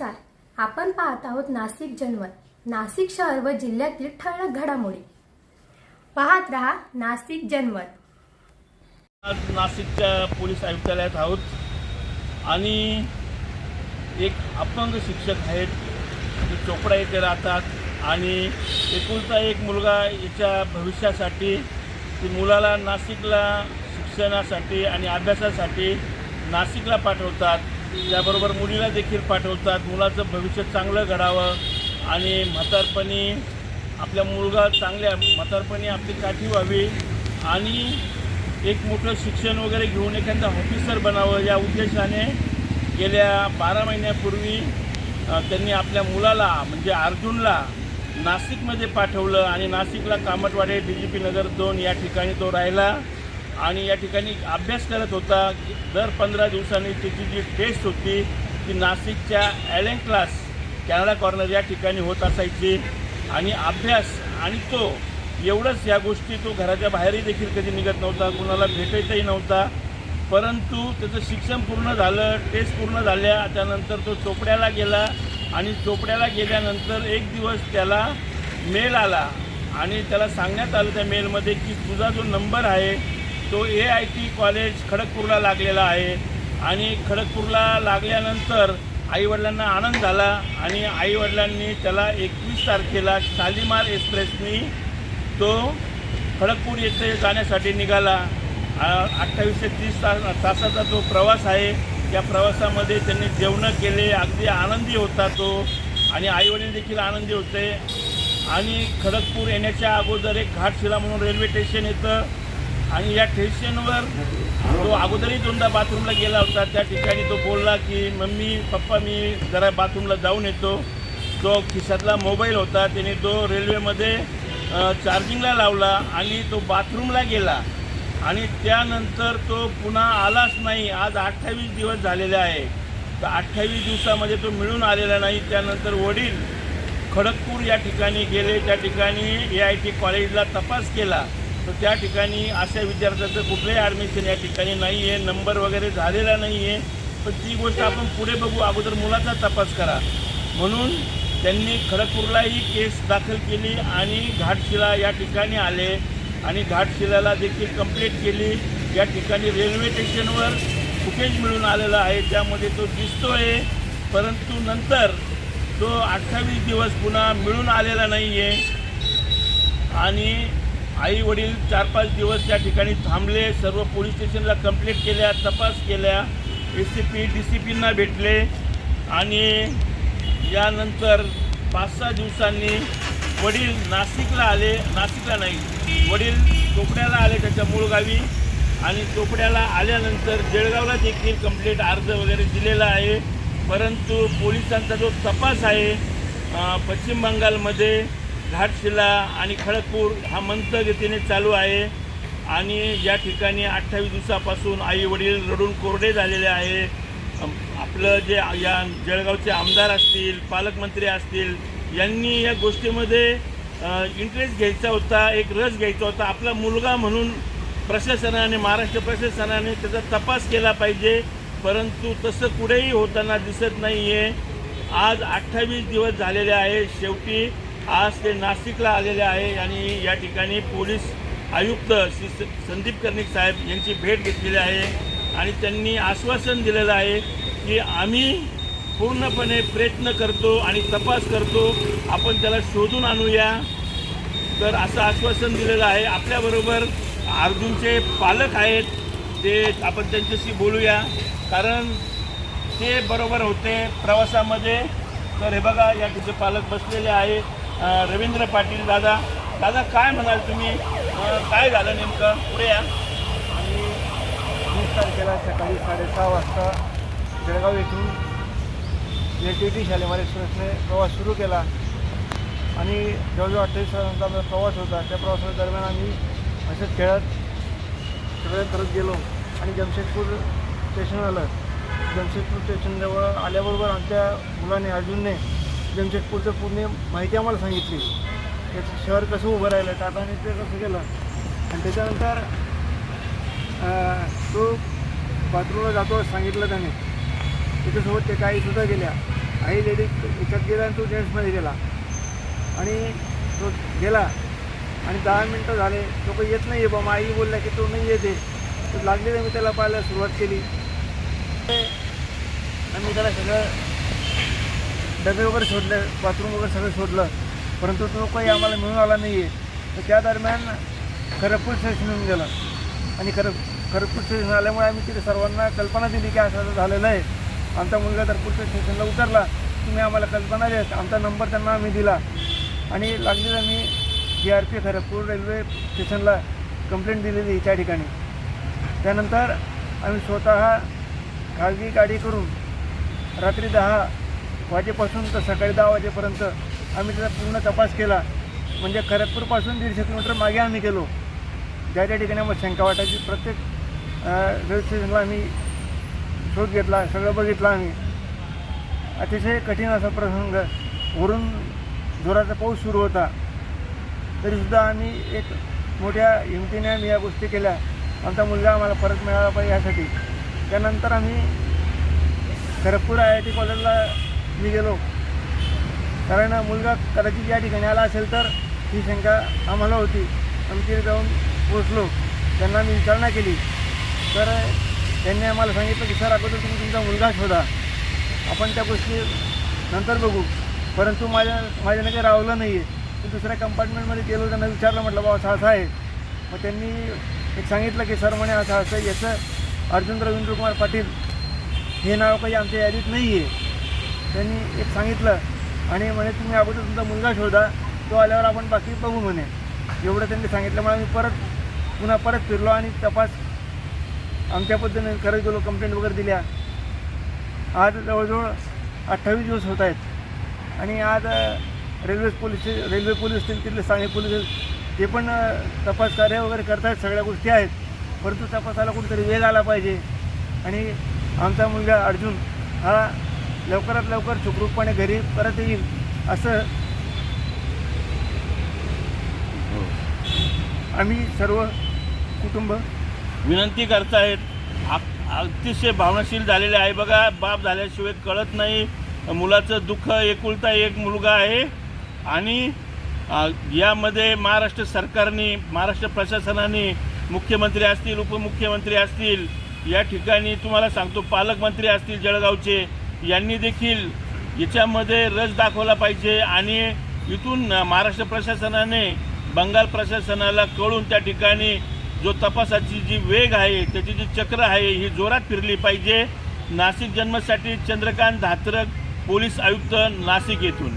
नमस्कार. आपण पाहत आहोत नाशिक जनमत नाशिक शहर व जिल्ह्यातील ठळक घडामोडी. पाहत रहा नाशिक जनमत आज नाशिकच्या पोलीस आयुक्तालयात आहोत. आणि एक अपंग शिक्षक आहेत. ते चोपडा येथे राहतात. आणि एकुलता एक मुलगा याच्या भविष्यासाठी ती मुलाला नाशिकला शिक्षणासाठी आणि अभ्यासासाठी नाशिकला पाठवतात. त्याबरोबर मुलीला देखील पाठवतात. मुलाचं भविष्य चांगलं घडावं आणि म्हातारपणी आपल्या मुलगा चांगल्या म्हातारपणी आपली काठी व्हावी आणि एक मोठं शिक्षण वगैरे घेऊन एखादा ऑफिसर बनावं या उद्देशाने गेल्या बारा महिन्यापूर्वी त्यांनी आपल्या मुलाला म्हणजे अर्जुनला नाशिकमध्ये पाठवलं आणि नाशिकला कामटवाडे डी जी पी नगर दोन या ठिकाणी तो राहिला. आणि या ठिकाणी अभ्यास करत होता दर पंधरा दिवसांनी त्याची जी टेस्ट होती ती नाशिकच्या ॲलेन क्लास कॅनडा कॉर्नर या ठिकाणी होत असायची. आणि अभ्यास आणि तो एवढंच या गोष्टी तो घराच्या बाहेरही देखील कधी निघत नव्हता कुणाला भेटायचाही नव्हता. परंतु त्याचं शिक्षण पूर्ण झालं टेस्ट पूर्ण झाल्या त्यानंतर तो चोपड्याला गेला. आणि चोपड्याला गेल्यानंतर एक दिवस त्याला मेल आला. आणि त्याला सांगण्यात आलं त्या मेलमध्ये की तुझा जो नंबर आहे तो ए आय टी कॉलेज खडगपूरला लागलेला आहे. आणि खडगपूरला लागल्यानंतर आईवडिलांना आनंद झाला आणि आईवडिलांनी त्याला एकवीस तारखेला शालिमार एक्सप्रेसनी तो खडगपूर येथे जाण्यासाठी निघाला. अठ्ठावीस ते तीस तास तासाचा जो प्रवास आहे या प्रवासामध्ये त्यांनी जेवणं केले अगदी आनंदी होता तो आणि आईवडील देखील आनंदी होते. आणि खडगपूर येण्याच्या अगोदर एक घाटशिला म्हणून रेल्वे स्टेशन येतं. आणि या स्टेशनवर तो अगोदरही दोनदा बाथरूमला गेला होता त्या ठिकाणी तो बोलला की मम्मी पप्पा मी जरा बाथरूमला जाऊन येतो. तो खिशातला मोबाईल होता त्याने तो रेल्वेमध्ये चार्जिंगला लावला आणि तो बाथरूमला गेला. आणि त्यानंतर तो पुन्हा आलाच नाही. आज अठ्ठावीस दिवस झालेले आहे. तर अठ्ठावीस दिवसामध्ये तो मिळून आलेला नाही. त्यानंतर वडील खडगपूर या ठिकाणी गेले. त्या ठिकाणी ए आय टी कॉलेजला तपास केला. तर त्या ठिकाणी अशा विद्यार्थ्याचं कुठलंही ॲडमिशन या ठिकाणी नाही आहे. नंबर वगैरे झालेला नाही आहे. पण ती गोष्ट आपण पुढे बघू. अगोदर मुलाचा तपास करा. म्हणून त्यांनी खडगपूरलाही केस दाखल केली आणि घाटशिला या ठिकाणी आले आणि घाटशिलाला देखील कंप्लेंट केली. या ठिकाणी रेल्वे स्टेशनवर फुटेज मिळून आलेला आहे. त्यामध्ये तो दिसतो आहे परंतु नंतर तो अठ्ठावीस दिवस पुन्हा मिळून आलेला नाही आहे आणि आई वडील चार पाच दिवस त्या ठिकाणी थांबले सर्व पोलीस स्टेशनला कंप्लेंट केल्या तपास केल्या S C P D C पींना भेटले आणि यानंतर पाच सहा दिवसांनी वडील नाशिकला आले नाशिकला नाही वडील चोपड्याला आले त्याच्या मूळ गावी आणि चोपड्याला आल्यानंतर जळगावला देखील कंप्लेंट अर्ज वगैरे दिलेला आहे. परंतु पोलिसांचा जो तपास आहे पश्चिम बंगालमध्ये घाटशिला आणि खडगपूर हा मंथगतीने चालू आहे. आणि या ठिकाणी अठ्ठावीस दिवसापासून आई वडील रडून कोरडे झालेले आहे आपलं जे या जळगावचे आमदार असतील पालकमंत्री असतील यांनी या गोष्टीमध्ये इंटरेस्ट घ्यायचा होता एक रस घ्यायचा होता. आपला मुलगा म्हणून प्रशासनाने महाराष्ट्र प्रशासनाने त्याचा तपास केला पाहिजे. परंतु तसं कुठेही होताना दिसत नाही आहे आज अठ्ठावीस दिवस झालेले आहे. शेवटी आज ते नाशिकला आलेले आहे आणि या ठिकाणी पोलीस आयुक्त श्री संदीप कर्णिक साहेब यांची भेट घेतलेली आहे आणि त्यांनी आश्वासन दिलेलं आहे की आम्ही पूर्णपणे प्रयत्न करतो आणि तपास करतो आपण त्याला शोधून आणूया. तर असं आश्वासन दिलेलं आहे. आपल्याबरोबर अर्जुनचे पालक आहेत ते आपण त्यांच्याशी बोलूया. कारण ते बरोबर होते प्रवासामध्ये. तर हे बघा या ठिकाणी पालक बसलेले आहे रवींद्र पाटील दादा. दादा काय म्हणाल तुम्ही? काय झालं नेमकं? पुढे या. आणि वीस तारखेला सकाळी साडेसहा वाजता जळगाव येथून एल टी टी शालेमार एक्सप्रेसने प्रवास सुरू केला. आणि जवळजवळ अठ्ठावीस तासांचा आमचा प्रवास होता. त्या प्रवासादरम्यान आम्ही असं खेळत सगळं करत गेलो. आणि जमशेदपूर स्टेशन आलं. जमशेदपूर स्टेशनजवळ आल्याबरोबर आमच्या मुलाने अर्जुनने जमशेदपूरचं पूर्ण माहिती आम्हाला सांगितली. त्याचं शहर कसं उभं राहिलं टाटाने ते कसं केलं. आणि त्याच्यानंतर तो बाथरूमला जातो सांगितलं त्याने. त्याच्यासोबत ते काही सुद्धा गेल्या. आई लेडीज एकात गेला आणि तो जेंट्समध्ये गेला. आणि तो गेला. आणि दहा मिनटं झाले. तो काही येत नाही आहे बा आई बोलला की तो नाही येते. तर लागलेलं मी त्याला पाहायला सुरुवात केली. ते आम्ही त्याला सगळं डबे वगैरे शोधले बाथरूम वगैरे सगळं शोधलं परंतु तो काही आम्हाला मिळून आला नाही आहे तर त्या दरम्यान खरगपूर स्टेशन येऊन गेलं. आणि खर खरगपूर स्टेशन आल्यामुळे आम्ही तिथे सर्वांना कल्पना दिली की असं असं झालेलं आहे. आमचा मुलगा खरगपूरच्या स्टेशनला उतरला. तुम्ही आम्हाला कल्पना द्या आमचा नंबर त्यांना आम्ही दिला. आणि लागलीच मी G R P Kharagpur railway स्टेशनला कंप्लेंट दिलेली त्या ठिकाणी. त्यानंतर आम्ही स्वतः खाजगी गाडी करून रात्री दहा वाजेपासून तर सकाळी दहा वाजेपर्यंत आम्ही त्याचा पूर्ण तपास केला. म्हणजे खरगपूरपासून दीडशे किलोमीटर मागे आम्ही गेलो. ज्या ज्या ठिकाणी आम्हाला शंका वाटायची प्रत्येक रेल्वे स्टेशनला आम्ही शोध घेतला सगळं बघितलं आम्ही. अतिशय कठीण असा प्रसंग. वरून जोराचा पाऊस सुरू होता. तरीसुद्धा आम्ही एक मोठ्या हिमतीने आम्ही या गोष्टी केल्या. आमचा मुलगा आम्हाला परत मिळाला पाहिजे यासाठी. त्यानंतर आम्ही खरगपूर आय आय टी कॉलेजला मी गेलो. कारण मुलगा कदाचित या ठिकाणी आला असेल तर ही शंका आम्हाला होती. आम्ही तिथे जाऊन पोचलो त्यांना मी विचारणा केली. तर त्यांनी आम्हाला सांगितलं की सर अगोदर तुम्ही तुमचा मुलगा शोधा. आपण त्या गोष्टी नंतर बघू. परंतु माझ्या माझ्याने काही रावलं नाही आहे मी दुसऱ्या कंपार्टमेंटमध्ये गेलो. त्यांना विचारलं म्हटलं बाबा असं असं आहे. मग त्यांनी एक सांगितलं की सर म्हणे असं असं याचं अर्जुन रवींद्र कुमार पाटील हे नाव काही आमच्या यादीत नाही आहे त्यांनी एक सांगितलं आणि म्हणे तुम्ही अगोदर तुमचा मुलगा शोधा तो आल्यावर आपण बाकी बघू म्हणे. एवढं त्यांनी सांगितल्यामुळे आम्ही परत पुन्हा परत फिरलो आणि तपास आमच्या पद्धतीने करत गेलो कंप्लेंट वगैरे दिल्या. आज जवळजवळ अठ्ठावीस दिवस होत आहेत. आणि आज रेल्वे पोलीस रेल्वे पोलीस असतील तिथले स्थानिक पोलीस ते पण तपास कार्य वगैरे करतायत सगळ्या गोष्टी आहेत. परंतु तपासाला कुठेतरी वेग आला पाहिजे. आणि आमचा मुलगा अर्जुन हा लवकरात लवकर सुखरूपपणे घरी परत येईल असं आम्ही सर्व कुटुंब विनंती करतायत. आप- अतिशय भावनाशील झालेले आहे बघा. बाप झाल्याशिवाय कळत नाही. मुलाचं दुःख एकुलता एक मुलगा आहे. आणि यामध्ये महाराष्ट्र सरकारने महाराष्ट्र प्रशासनाने मुख्यमंत्री असतील उपमुख्यमंत्री असतील या ठिकाणी तुम्हाला सांगतो पालकमंत्री असतील जळगावचे यांनी देखील याच्यामध्ये रस दाखवला पाहिजे आणि इथून महाराष्ट्र प्रशासनाने बंगाल प्रशासनाला कळून त्या ठिकाणी जो तपासाची जी वेग आहे त्याची जी चक्र आहे ही जोरात फिरली पाहिजे. नाशिक जन्मसाठी चंद्रकांत धात्रक पोलीस आयुक्त नाशिक येथून.